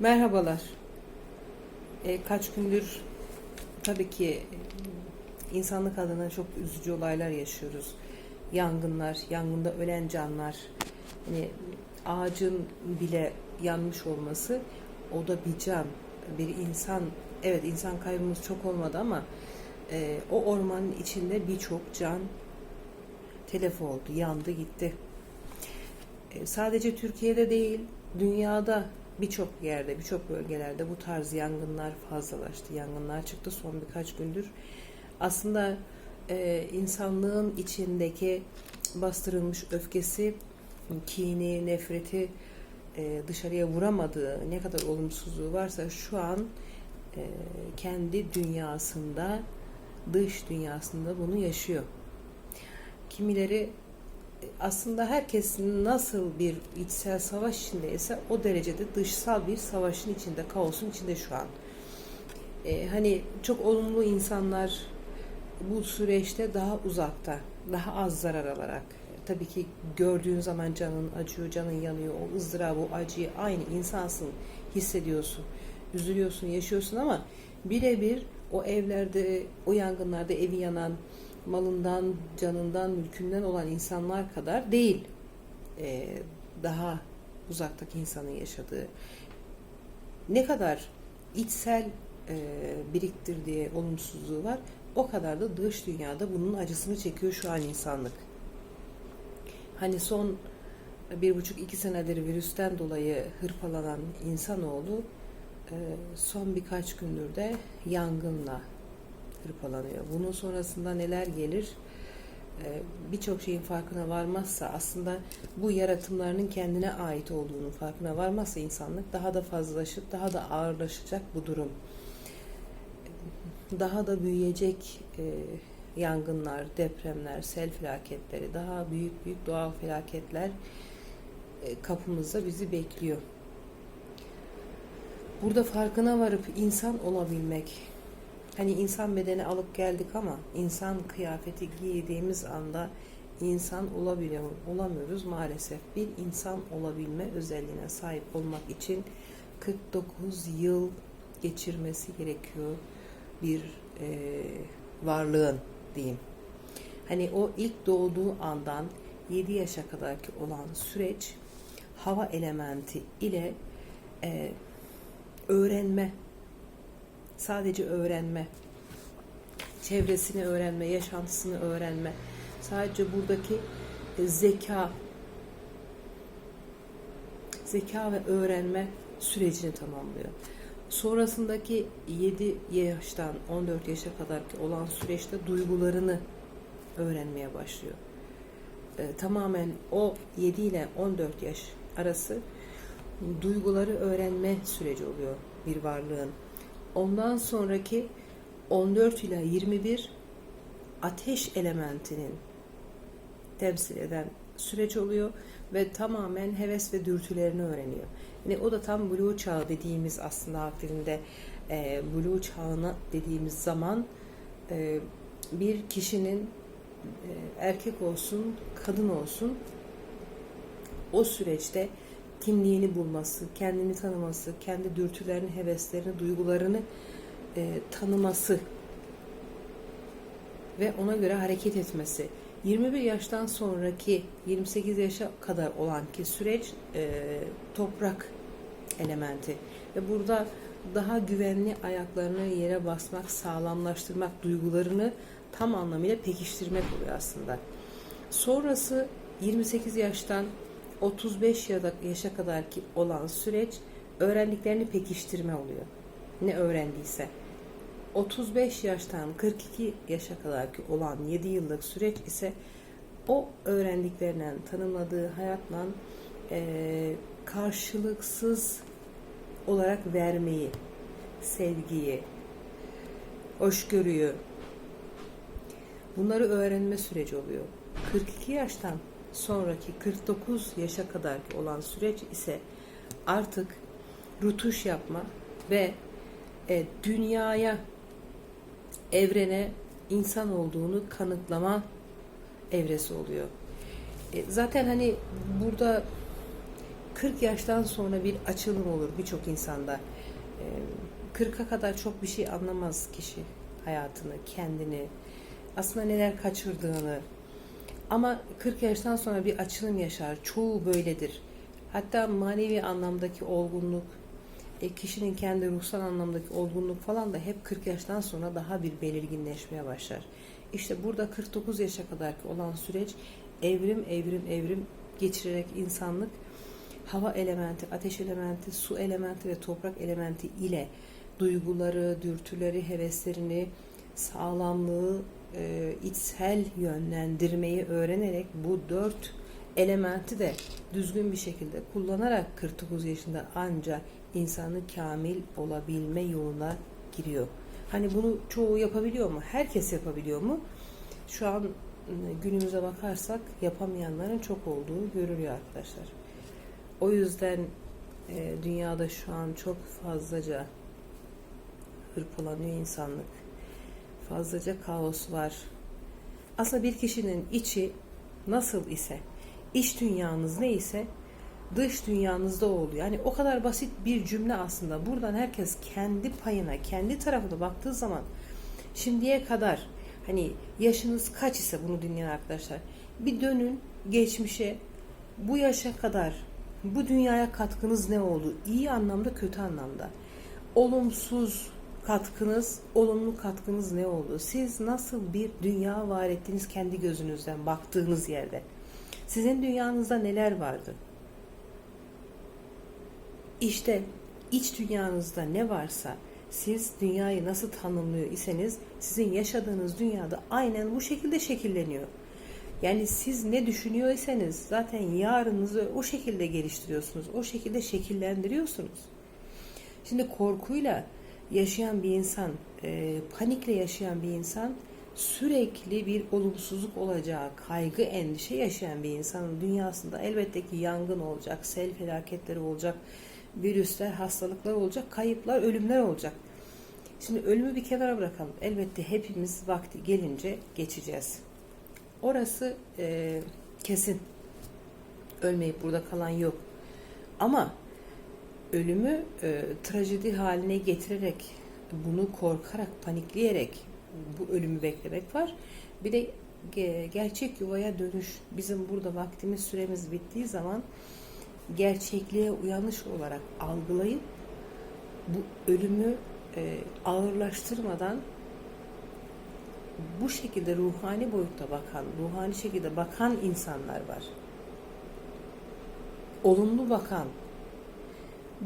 Merhabalar. E, kaç gündür tabii ki insanlık adına çok üzücü olaylar yaşıyoruz. Yangınlar, yangında ölen canlar. Hani ağacın bile yanmış olması o da bir can, bir insan. Evet insan kaybımız çok olmadı ama e, o ormanın içinde birçok can telef oldu, yandı, gitti. E, sadece Türkiye'de değil, dünyada birçok yerde, birçok bölgelerde bu tarz yangınlar fazlalaştı. Yangınlar çıktı son birkaç gündür. Aslında e, insanlığın içindeki bastırılmış öfkesi, kini, nefreti e, dışarıya vuramadığı ne kadar olumsuzluğu varsa şu an e, kendi dünyasında, dış dünyasında bunu yaşıyor. Kimileri aslında herkes nasıl bir içsel savaş içindeyse o derecede dışsal bir savaşın içinde, kaosun içinde şu an. Ee, hani çok olumlu insanlar bu süreçte daha uzakta, daha az zarar alarak. Tabii ki gördüğün zaman canın acıyor, canın yanıyor. O ızdırabı, o acıyı aynı insansın, hissediyorsun. Üzülüyorsun, yaşıyorsun ama birebir o evlerde, o yangınlarda evi yanan, malından, canından, mülkünden olan insanlar kadar değil. Ee, daha uzaktaki insanın yaşadığı. Ne kadar içsel e, biriktirdiği olumsuzluğu var, o kadar da dış dünyada bunun acısını çekiyor şu an insanlık. Hani son bir buçuk iki senedir virüsten dolayı hırpalanan insanoğlu e, son birkaç gündür de yangınla hırpalanıyor. Bunun sonrasında neler gelir? Ee, Birçok şeyin farkına varmazsa aslında bu yaratımlarının kendine ait olduğunu farkına varmazsa insanlık daha da fazlalaşıp daha da ağırlaşacak bu durum. Daha da büyüyecek e, yangınlar, depremler, sel felaketleri, daha büyük büyük doğal felaketler e, kapımızda bizi bekliyor. Burada farkına varıp insan olabilmek, Hani insan bedeni alıp geldik ama insan kıyafeti giydiğimiz anda insan olabiliyor, olamıyoruz maalesef. Bir insan olabilme özelliğine sahip olmak için 49 yıl geçirmesi gerekiyor bir e, varlığın diyeyim. Hani o ilk doğduğu andan 7 yaşa kadarki olan süreç hava elementi ile e, öğrenme Sadece öğrenme, çevresini öğrenme, yaşantısını öğrenme. Sadece buradaki e, zeka, zeka ve öğrenme sürecini tamamlıyor. Sonrasındaki 7 yaştan 14 yaşa kadar olan süreçte duygularını öğrenmeye başlıyor. Ee, tamamen o 7 ile 14 yaş arası duyguları öğrenme süreci oluyor bir varlığın. Ondan sonraki 14 ile 21 ateş elementinin temsil eden süreç oluyor ve tamamen heves ve dürtülerini öğreniyor. Yani o da tam blue çağı dediğimiz aslında harflerinde e, blue çağına dediğimiz zaman e, bir kişinin e, erkek olsun, kadın olsun o süreçte kimliğini bulması, kendini tanıması, kendi dürtülerini, heveslerini, duygularını e, tanıması ve ona göre hareket etmesi. 21 yaştan sonraki 28 yaşa kadar olan ki süreç e, toprak elementi ve burada daha güvenli ayaklarını yere basmak, sağlamlaştırmak, duygularını tam anlamıyla pekiştirmek oluyor aslında. Sonrası 28 yaştan 35 ya da yaşa kadar ki olan süreç öğrendiklerini pekiştirme oluyor. Ne öğrendiyse. 35 yaştan 42 yaşa kadar ki olan 7 yıllık süreç ise o öğrendiklerinden tanımladığı hayatla e, karşılıksız olarak vermeyi, sevgiyi, hoşgörüyü bunları öğrenme süreci oluyor. 42 yaştan sonraki 49 yaşa kadar olan süreç ise artık rutuş yapma ve e, dünyaya, evrene insan olduğunu kanıtlama evresi oluyor. E, zaten hani burada 40 yaştan sonra bir açılım olur birçok insanda. Ee, 40'a kadar çok bir şey anlamaz kişi hayatını, kendini, aslında neler kaçırdığını. Ama 40 yaştan sonra bir açılım yaşar. Çoğu böyledir. Hatta manevi anlamdaki olgunluk, e, kişinin kendi ruhsal anlamdaki olgunluk falan da hep 40 yaştan sonra daha bir belirginleşmeye başlar. İşte burada 49 yaşa kadarki olan süreç evrim evrim evrim geçirerek insanlık hava elementi, ateş elementi, su elementi ve toprak elementi ile duyguları, dürtüleri, heveslerini, sağlamlığı, e, içsel yönlendirmeyi öğrenerek bu dört elementi de düzgün bir şekilde kullanarak 49 yaşında anca insanı kamil olabilme yoluna giriyor. Hani bunu çoğu yapabiliyor mu? Herkes yapabiliyor mu? Şu an ıı, günümüze bakarsak yapamayanların çok olduğu görülüyor arkadaşlar. O yüzden e, dünyada şu an çok fazlaca hırpalanıyor insanlık. Fazlaca kaos var. Aslında bir kişinin içi nasıl ise, iç dünyanız ne ise dış dünyanızda oluyor. Yani o kadar basit bir cümle aslında. Buradan herkes kendi payına, kendi tarafına baktığı zaman şimdiye kadar hani yaşınız kaç ise bunu dinleyen arkadaşlar bir dönün geçmişe bu yaşa kadar bu dünyaya katkınız ne oldu? İyi anlamda, kötü anlamda. Olumsuz katkınız, olumlu katkınız ne oldu? Siz nasıl bir dünya var ettiniz kendi gözünüzden baktığınız yerde? Sizin dünyanızda neler vardı? İşte iç dünyanızda ne varsa siz dünyayı nasıl tanımlıyor iseniz sizin yaşadığınız dünyada aynen bu şekilde şekilleniyor. Yani siz ne düşünüyorsanız zaten yarınınızı o şekilde geliştiriyorsunuz. O şekilde şekillendiriyorsunuz. Şimdi korkuyla yaşayan bir insan, e, panikle yaşayan bir insan sürekli bir olumsuzluk olacağı, kaygı, endişe yaşayan bir insanın dünyasında elbette ki yangın olacak, sel felaketleri olacak, virüsler, hastalıklar olacak, kayıplar, ölümler olacak. Şimdi ölümü bir kenara bırakalım. Elbette hepimiz vakti gelince geçeceğiz. Orası e, kesin. Ölmeyip burada kalan yok. Ama ölümü e, trajedi haline getirerek, bunu korkarak, panikleyerek bu ölümü beklemek var. Bir de ge- gerçek yuvaya dönüş. Bizim burada vaktimiz, süremiz bittiği zaman gerçekliğe uyanış olarak algılayıp bu ölümü e, ağırlaştırmadan bu şekilde ruhani boyutta bakan, ruhani şekilde bakan insanlar var. Olumlu bakan,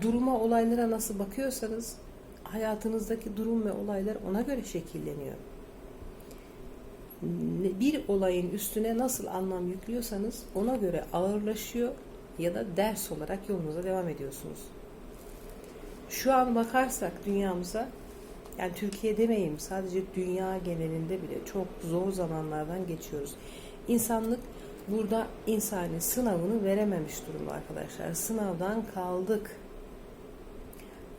duruma, olaylara nasıl bakıyorsanız hayatınızdaki durum ve olaylar ona göre şekilleniyor. Bir olayın üstüne nasıl anlam yüklüyorsanız ona göre ağırlaşıyor ya da ders olarak yolunuza devam ediyorsunuz. Şu an bakarsak dünyamıza yani Türkiye demeyeyim sadece dünya genelinde bile çok zor zamanlardan geçiyoruz. İnsanlık burada insani sınavını verememiş durumda arkadaşlar. Sınavdan kaldık.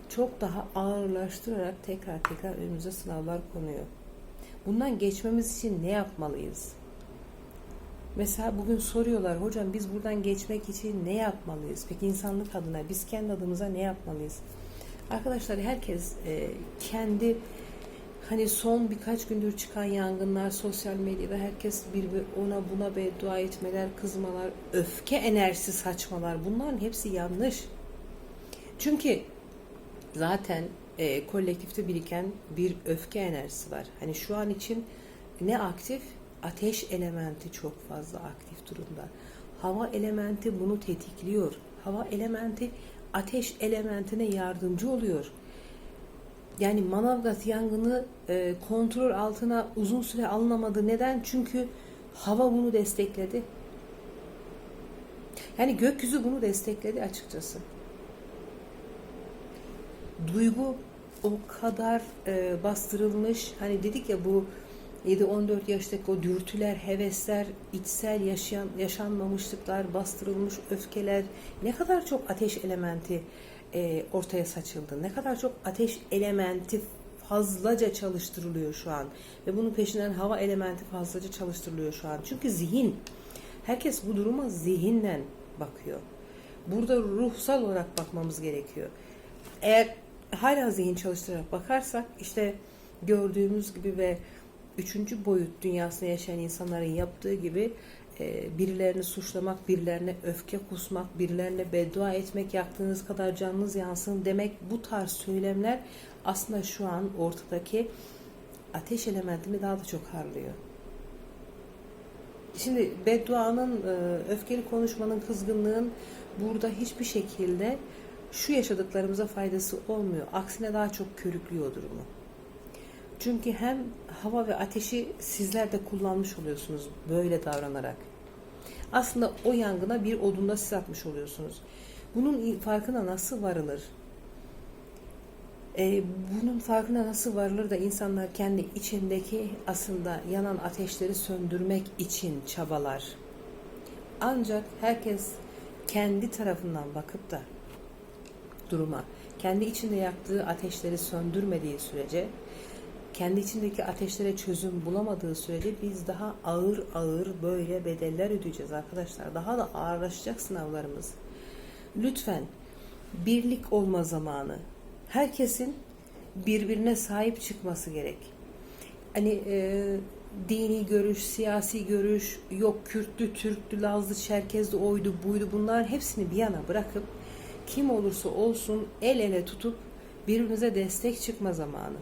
Çok daha ağırlaştırarak tekrar tekrar önümüze sınavlar konuyor. Bundan geçmemiz için ne yapmalıyız? Mesela bugün soruyorlar hocam biz buradan geçmek için ne yapmalıyız? Peki insanlık adına biz kendi adımıza ne yapmalıyız? Arkadaşlar herkes e, kendi hani son birkaç gündür çıkan yangınlar sosyal medyada herkes bir ona buna beddua etmeler, kızmalar, öfke enerjisi saçmalar bunların hepsi yanlış. Çünkü zaten e, kolektifte biriken bir öfke enerjisi var. Hani şu an için ne aktif? Ateş elementi çok fazla aktif durumda. Hava elementi bunu tetikliyor. Hava elementi ateş elementine yardımcı oluyor. Yani Manavgat yangını e, kontrol altına uzun süre alınamadı. Neden? Çünkü hava bunu destekledi. Yani gökyüzü bunu destekledi açıkçası. Duygu o kadar e, bastırılmış. Hani dedik ya bu 7-14 yaştaki o dürtüler, hevesler, içsel yaşayan, yaşanmamışlıklar, bastırılmış öfkeler, ne kadar çok ateş elementi e, ortaya saçıldı, ne kadar çok ateş elementi fazlaca çalıştırılıyor şu an ve bunun peşinden hava elementi fazlaca çalıştırılıyor şu an. Çünkü zihin, herkes bu duruma zihinden bakıyor. Burada ruhsal olarak bakmamız gerekiyor. Eğer hala zihin çalıştırarak bakarsak işte gördüğümüz gibi ve üçüncü boyut dünyasında yaşayan insanların yaptığı gibi e, birilerini suçlamak, birilerine öfke kusmak, birilerine beddua etmek, yaktığınız kadar canınız yansın demek bu tarz söylemler aslında şu an ortadaki ateş elementini daha da çok harlıyor. Şimdi bedduanın, e, öfkeli konuşmanın, kızgınlığın burada hiçbir şekilde şu yaşadıklarımıza faydası olmuyor. Aksine daha çok körüklüyor durumu. Çünkü hem hava ve ateşi sizler de kullanmış oluyorsunuz böyle davranarak. Aslında o yangına bir odunda siz atmış oluyorsunuz. Bunun farkına nasıl varılır? Ee, bunun farkına nasıl varılır da insanlar kendi içindeki aslında yanan ateşleri söndürmek için çabalar. Ancak herkes kendi tarafından bakıp da duruma, kendi içinde yaktığı ateşleri söndürmediği sürece, kendi içindeki ateşlere çözüm bulamadığı sürece biz daha ağır ağır böyle bedeller ödeyeceğiz arkadaşlar. Daha da ağırlaşacak sınavlarımız. Lütfen birlik olma zamanı. Herkesin birbirine sahip çıkması gerek. Hani e, dini görüş, siyasi görüş, yok Kürtlü, Türklü, Lazlı, Çerkezli, oydu, buydu bunlar hepsini bir yana bırakıp kim olursa olsun el ele tutup birbirimize destek çıkma zamanı.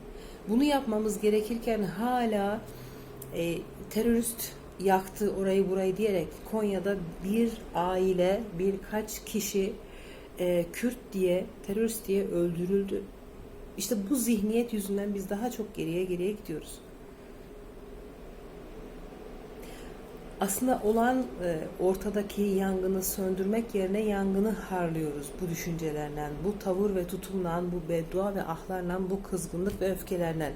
Bunu yapmamız gerekirken hala e, terörist yaktı orayı burayı diyerek Konya'da bir aile birkaç kişi e, Kürt diye terörist diye öldürüldü. İşte bu zihniyet yüzünden biz daha çok geriye geriye gidiyoruz. Aslında olan e, ortadaki yangını söndürmek yerine yangını harlıyoruz bu düşüncelerle, bu tavır ve tutumla, bu beddua ve ahlarla, bu kızgınlık ve öfkelerle.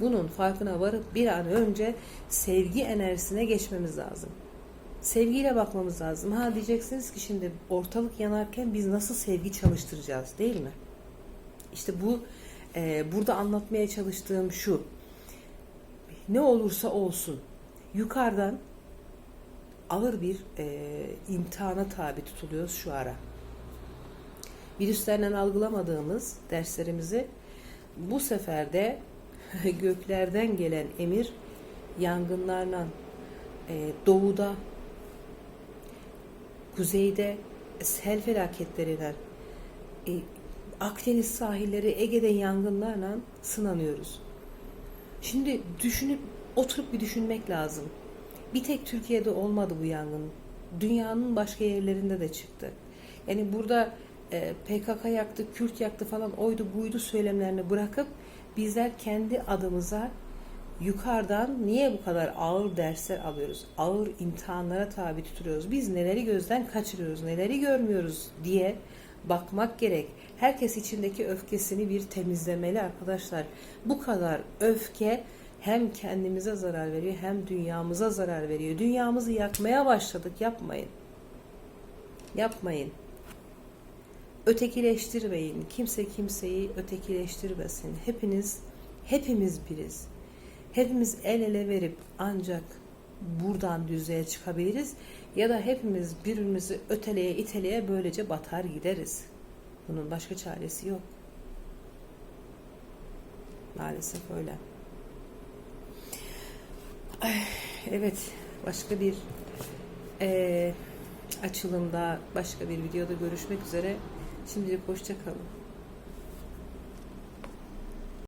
Bunun farkına varıp bir an önce sevgi enerjisine geçmemiz lazım. Sevgiyle bakmamız lazım. Ha diyeceksiniz ki şimdi ortalık yanarken biz nasıl sevgi çalıştıracağız değil mi? İşte bu e, burada anlatmaya çalıştığım şu. Ne olursa olsun yukarıdan ağır bir e, imtihana tabi tutuluyoruz şu ara. Virüslerden algılamadığımız derslerimizi bu sefer de göklerden gelen emir yangınlarla e, doğuda, kuzeyde sel felaketleriyle e, Akdeniz sahilleri Ege'de yangınlarla sınanıyoruz. Şimdi düşünüp oturup bir düşünmek lazım. Bir tek Türkiye'de olmadı bu yangın. Dünyanın başka yerlerinde de çıktı. Yani burada e, PKK yaktı, Kürt yaktı falan oydu buydu söylemlerini bırakıp bizler kendi adımıza yukarıdan niye bu kadar ağır dersler alıyoruz? Ağır imtihanlara tabi tutuluyoruz. Biz neleri gözden kaçırıyoruz, neleri görmüyoruz diye bakmak gerek. Herkes içindeki öfkesini bir temizlemeli arkadaşlar. Bu kadar öfke hem kendimize zarar veriyor hem dünyamıza zarar veriyor. Dünyamızı yakmaya başladık. Yapmayın. Yapmayın. Ötekileştirmeyin. Kimse kimseyi ötekileştirmesin. Hepiniz hepimiz biriz. Hepimiz el ele verip ancak buradan düzeye çıkabiliriz ya da hepimiz birbirimizi öteleye iteleye böylece batar gideriz. Bunun başka çaresi yok. Maalesef öyle. Evet, başka bir e, açılımda, başka bir videoda görüşmek üzere. Şimdilik hoşça kalın.